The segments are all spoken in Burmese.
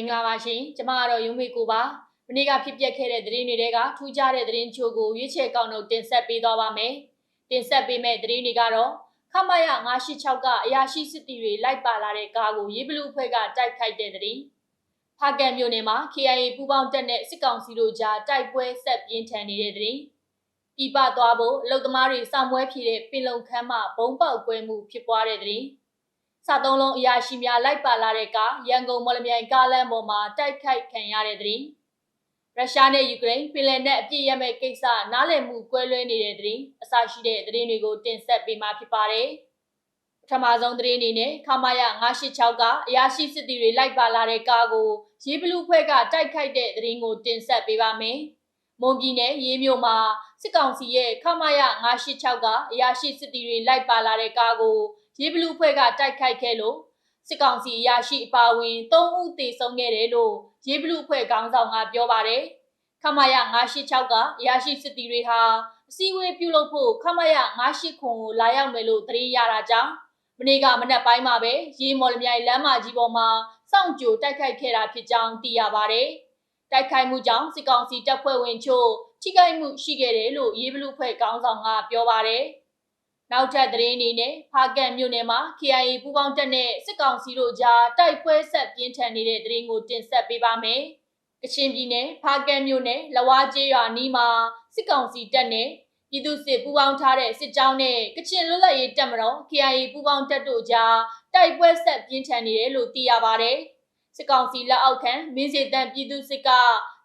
င်္ဂလာပါရှင်ကျမကတော့ရုံးမေကိုပါမနေ့ကဖြစ်ပျက်ခဲ့တဲ့သတင်းတွေကထူးခြားတဲ့သတင်းချို့ကိုရွေးချယ်ကောက်နှုတ်တင်ဆက်ပေးသွားပါမယ်တင်ဆက်ပေးမယ့်သတင်းတွေကတော့ခမရ986ကအရာရှိစစ်တီတွေလိုက်ပါလာတဲ့ကားကိုရေဘလူအဖွဲ့ကတိုက်ခိုက်တဲ့သတင်းဖားကန်မြို့နယ်မှာ KIA ပူးပေါင်းတပ်နဲ့စစ်ကောင်စီတို့ကြားတိုက်ပွဲဆက်ပြင်းထန်နေတဲ့သတင်းပြပသွားဖို့အလုသမားတွေစောင့်ပွဲဖြည့်တဲ့ပင်လုံခမ်းမှာဘုံပေါက်ကွဲမှုဖြစ်ပွားတဲ့သတင်း စသုံးလုံးအရာရှိများလိုက်ပါလာတဲ့ကားရန်ကုန်မော်လမြိုင်ကားလမ်းပေါ်မှာတိုက်ခိုက်ခံရတဲ့သတင်းရုရှားနဲ့ယူကရိန်းပင်လယ်နက်အပြည့်ရမဲ့ကိစ္စနားလည်မှုကွဲလွဲနေတဲ့သတင်းအစရှိတဲ့သတင်းတွေကိုတင်ဆက်ပေးမှာဖြစ်ပါတယ်ပထမဆုံးသတင်းအနေနဲ့ခမာယ986ကအရာရှိစစ်သည်တွေလိုက်ပါလာတဲ့ကားကိုရေဘလူးဖွဲ့ကတိုက်ခိုက်တဲ့သတင်းကိုတင်ဆက်ပေးပါမယ်မွန်ပြည်နယ်ရေးမြို့မှာစစ်ကောင်စီရဲ့ခမာယ986ကအရာရှိစစ်သည်တွေလိုက်ပါလာတဲ့ကားကို ရေဘလူးဖွဲ့ကတိုက်ခိုက်ခဲ့လို့စစ်ကောင်စီအရာရှိအပါအဝင်၃ဦးသေဆုံးခဲ့တယ်လို့ရေဘလူးဖွဲ့ခေါင်းဆောင်ကပြောပါတယ်ခမာယ986ကအရာရှိစစ်သည်တွေဟာအစည်းအဝေးပြုလုပ်ဖို့ခမာယ98ခွန်ကိုလာရောက်မယ်လို့သတင်းရတာကြောင့်မနေ့ကမနက်ပိုင်းမှာပဲရေမော်လမြိုင်လမ်းမကြီးပေါ်မှာစောင့်ကြိုတိုက်ခိုက်ခဲ့တာဖြစ်ကြောင်းသိရပါတယ်။တိုက်ခိုက်မှုကြောင့်စစ်ကောင်စီတပ်ဖွဲ့ဝင်ချို့ထိခိုက်မှုရှိခဲ့တယ်လို့ရေဘလူဖွဲ့ခေါင်းဆောင်ကပြောပါတယ်။ နောက်ထပ်သတင်းအနေနဲ့ဖားကန်မြို့နယ်မှာ KIA ပူးပေါင်းတပ်နဲ့စစ်ကောင်စီတို့ကြားတိုက်ပွဲဆက်ပြင်းထန်နေတဲ့သတင်းကိုတင်ဆက်ပေးပါမယ်။ကချင်ပြည်နယ်ဖားကန်မြို့နယ်လဝါကျေးရွာနီးမှာစစ်ကောင်စီတပ်နဲ့ပြည်သူစစ်ပူးပေါင်းထားတဲ့စစ်ကြောင်းနဲ့ကချင်လွတ်လပ်ရေးတပ်မတော် KIA ပူးပေါင်းတပ်တို့ကြားတိုက်ပွဲဆက်ပြင်းထန်နေတယ်လို့သိရပါတယ်။စစ်ကောင်စီလက်အောက်ခံမင်းစေတန်ပြည်သူစစ်က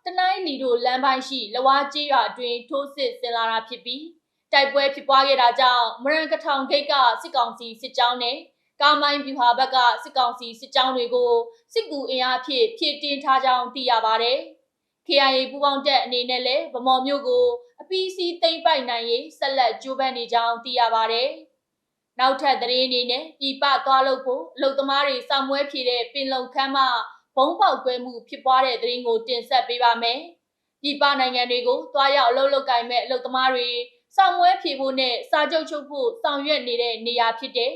တနိုင်းလီတို့လမ်းပိုင်းရှိလဝါကျေးရွာအတွင်းထိုးစစ်ဆင်လာတာဖြစ်ပြီး တိုက်ပွဲဖြစ်ပွားခဲ့တာကြောင့်မရန်ကထောင်ဂိတ်ကစစ်ကောင်စီစစ်ကြောင်းနဲ့ကာမိုင်းပြူဟာဘက်ကစစ်ကောင်စီစစ်ကြောင်းတွေကိုစစ်ကူအင်အားဖြင့်ဖြည့်တင်းထားကြောင်းသိရပါတယ်။ KIA ပူးပေါင်းတပ်အနေနဲ့လည်းဗမော်မျိုးကိုအပီးစီးသိမ့်ပိုက်နိုင်ရေးဆက်လက်ကြိုးပမ်းနေကြောင်းသိရပါတယ်။နောက်ထပ်သတင်းအနေနဲ့ပြည်ပသွားလို့ဖို့အလုသမားတွေစောင့်မွဲဖြည့်တဲ့ပင်လုံခမ်းမှာဘုံပေါက်ကွဲမှုဖြစ်ပွားတဲ့သတင်းကိုတင်ဆက်ပေးပါမယ်။ပြည်ပနိုင်ငံတွေကိုသွားရောက်အလုပ်လုပ်ကိုင်မဲ့အလုသမားတွေ စောင့်မွဲဖြည့်ဖို့နဲ့စာချုပ်ချုပ်ဖို့ဆောင်ရွက်နေတဲ့နေရာဖြစ်တဲ့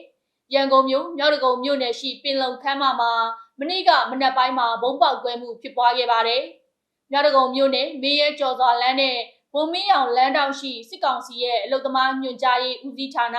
ရန်ကုန်မြို့မြောက်ဒဂုံမြို့နယ်ရှိပင်လုံခမ်းမမှာမနေ့ကမနက်ပိုင်းမှာဘုံပေါက်ကွဲမှုဖြစ်ပွားခဲ့ပါတယ်။မြောက်ဒဂုံမြို့နယ်မေးရဲကျော်စွာလမ်းနဲ့ဘုံမင်းအောင်လမ်းတောင်ရှိစစ်ကောင်စီရဲ့အလုသမားညွှန်ကြားရေးဦးစီးဌာန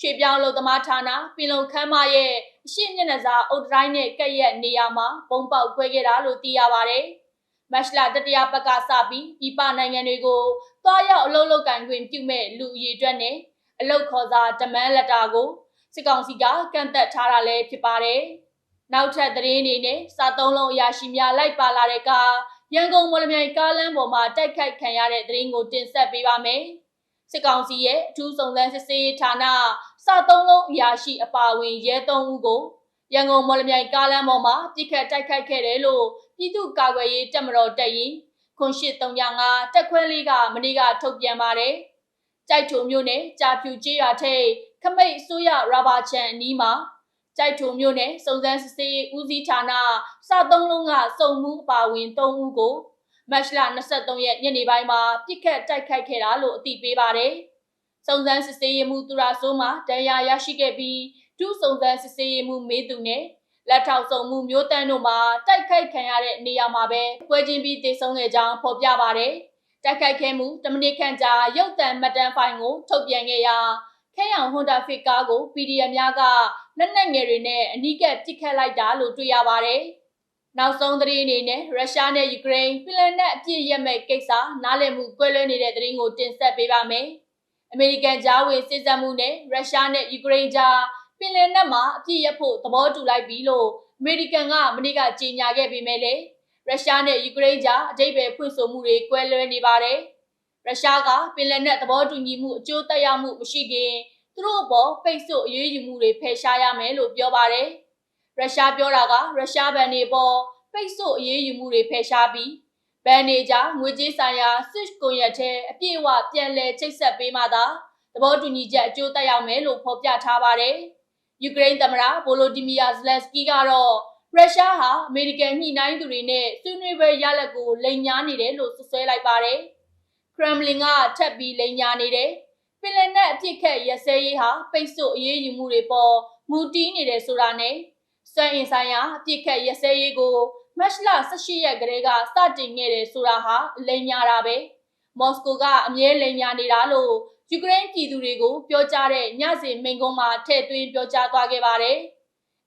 ရွှေပြောင်းအလုသမားဌာနပင်လုံခမ်းမရဲ့အရှိမျက်နှာစာအုတ်တိုင်းနဲ့ကက်ရက်နေရာမှာပုံပေါက်ခွဲခဲ့တာလို့သိရပါတယ်။ မက်ရှလာတတိယပတ်ကစပြီးပြည်ပနိုင်ငံတွေကိုသွားရောက်အလုပ်လုပ်ကင်ခွင့်ပြုမဲ့လူအရေးအတွက်နဲ့အလုပ်ခေါ်စာတမန်လက်တာကိုစစ်ကောင်စီကကန့်သက်ထားတာလည်းဖြစ်ပါတယ်။နောက်ထပ်သတင်းအနေနဲ့စာသုံးလုံးအရာရှိများလိုက်ပါလာတဲ့ကရန်ကုန်မော်လမြိုင်ကားလမ်းပေါ်မှာတိုက်ခိုက်ခံရတဲ့သတင်းကိုတင်ဆက်ပေးပါမယ်။စစ်ကောင်စီရဲ့အထူးစုံစမ်းစစ်ဆေးရေးဌာနစာသုံးလုံးအရာရှိအပါအဝင်ရဲသုံးဦးကို ရန်ကုန်မော်လမြိုင်ကားလမ်းပေါ်မှာပြစ်ခတ်တိုက်ခိုက်ခဲ့တယ်လို့ပြည်သူ့ကာကွယ်ရေးတပ်မတော်တပ်ရင်းခွန်ရှိ305တက်ခွဲလေးကမနေ့ကထုတ်ပြန်ပါတယ်။ကြိုက်ထုံမြို့နယ်ကြာဖြူကျေးရွာထိပ်ခမိတ်ဆိုရရာဘာချန်အနီးမှာကြိုက်ထုံမြို့နယ်စုံစမ်းစစ်ဆေးဦးစီးဌာနစသုံးလုံးကစုံမှုအပါဝင်3ဦးကိုမတ်လ23ရက်ညနေပိုင်းမှာပြစ်ခတ်တိုက်ခိုက်ခဲ့တာလို့အသိပေးပါတယ်။စုံစမ်းစစ်ဆေးရေးမှုသူရာဆိုးမှာတန်ရာရရှိခဲ့ပြီး ဒုစုံစမ်းစစ်ဆေးရေးမှုမေးသူနဲ့လက်ထောက်ဆောင်မှုမျိုးတန်းတို့မှာတိုက်ခိုက်ခံရတဲ့နေရာမှာပဲပွဲချင်းပြီးတည်ဆုံခဲ့ကြောင်းဖော်ပြပါတယ်။တိုက်ခိုက်ခဲ့မှုတမနစ်ခန့်ကြာရုပ်သံမှတ်တမ်းဖိုင်ကိုထုတ်ပြန်ခဲ့ရာခဲရောင်ဟွန်ဒါဖစ်ကားကို PDF များကလက်နက်ငယ်တွေနဲ့အနီးကပ်ပစ်ခတ်လိုက်တာလို့တွေ့ရပါတယ်။နောက်ဆုံးသတင်းအနေနဲ့ရုရှားနဲ့ယူကရိန်းပင်လယ်နက်အပြည့်ရမဲ့ကိစ္စနားလည်မှုကွဲလွဲနေတဲ့သတင်းကိုတင်ဆက်ပေးပါမယ်။အမေရိကန်ဂျားဝင်စစ်တပ်မှုနဲ့ရုရှားနဲ့ယူကရိန်းကြား ပင်လယ်နက်မှာအပြည့်ရဖို့သဘောတူလိုက်ပြီလို့အမေရိကန်ကမနေ့ကကြေညာခဲ့ပေမဲ့လည်းရုရှားနဲ့ယူကရိန်းကြားအကြိတ်ပဲဖွင့်ဆိုမှုတွေကွဲလွဲနေပါတယ်။ရုရှားကပင်လယ်နက်သဘောတူညီမှုအကျိုးသက်ရောက်မှုမရှိခင်သူတို့အပေါ်ပိတ်ဆို့အရေးယူမှုတွေဖယ်ရှားရမယ်လို့ပြောပါတယ်။ရုရှားပြောတာကရုရှားဘဏ်တွေပေါ်ပိတ်ဆို့အရေးယူမှုတွေဖယ်ရှားပြီးဘဏ်တွေကြားငွေကြေးဆိုင်ရာစစ်ကွန်ရက်ထဲအပြည့်အဝပြန်လည်ချိတ်ဆက်ပေးမှသာသဘောတူညီချက်အကျိုးသက်ရောက်မယ်လို့ဖော်ပြထားပါတယ်။ ယူကရိန်းသမ္မတဗိုလိုဒီမီယာဇလက်စကီကတော့ရုရှားဟာအမေရိကန်ညှိနှိုင်းသူတွေနဲ့ဆွေးနွေးပွဲရလဒ်ကိုလိန်ညာနေတယ်လို့ဆွဆွဲလိုက်ပါတယ်။ခရမ်လင်ကထပ်ပြီးလိန်ညာနေတယ်။ပင်လယ်နက်အပြစ်ခတ်ရစဲရေးဟာပိတ်ဆို့အရေးယူမှုတွေပေါ်မူတည်နေတယ်ဆိုတာနဲ့စွမ်းအင်ဆိုင်ရာအပြစ်ခတ်ရစဲရေးကိုမတ်လ18ရက်ကလေးကစတင်ခဲ့တယ်ဆိုတာဟာလိန်ညာတာပဲမော်စကိုကအမြဲလိန်ညာနေတာလို့ ယူကရိန်းပြည်သူတွေကိုပြောကြားတဲ့ညစဉ်မိန့်ခွန်းမှာထည့်သွင်းပြောကြားသွားခဲ့ပါတယ်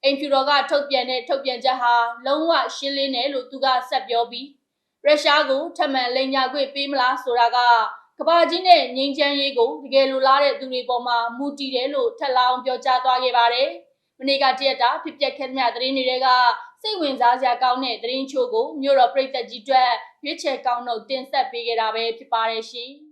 အိမ်ဖြူတော်ကထုတ်ပြန်တဲ့ထုတ်ပြန်ချက်ဟာလုံးဝရှင်းလင်းတယ်လို့သူကဆက်ပြောပြီးရုရှားကိုထပ်မံလိန်ညာခွင့်ပေးမလားဆိုတာကကဘာကြီးနဲ့ငင်းချမ်းရေးကိုတကယ်လိုလားတဲ့သူတွေပေါ်မှာမူတည်တယ်လို့ထပ်လောင်းပြောကြားသွားခဲ့ပါတယ်မနေ့ကတရက်တာဖြစ်ပျက်ခဲ့တဲ့သတင်းတွေကစိတ်ဝင်စားစရာကောင်းတဲ့သတင်းချို့ကိုမြို့တော်ပြည်သက်ကြီးအတွက်ရွေးချယ်ကောင်းတော့တင်ဆက်ပေးခဲ့တာပဲဖြစ်ပါတယ်ရှင်။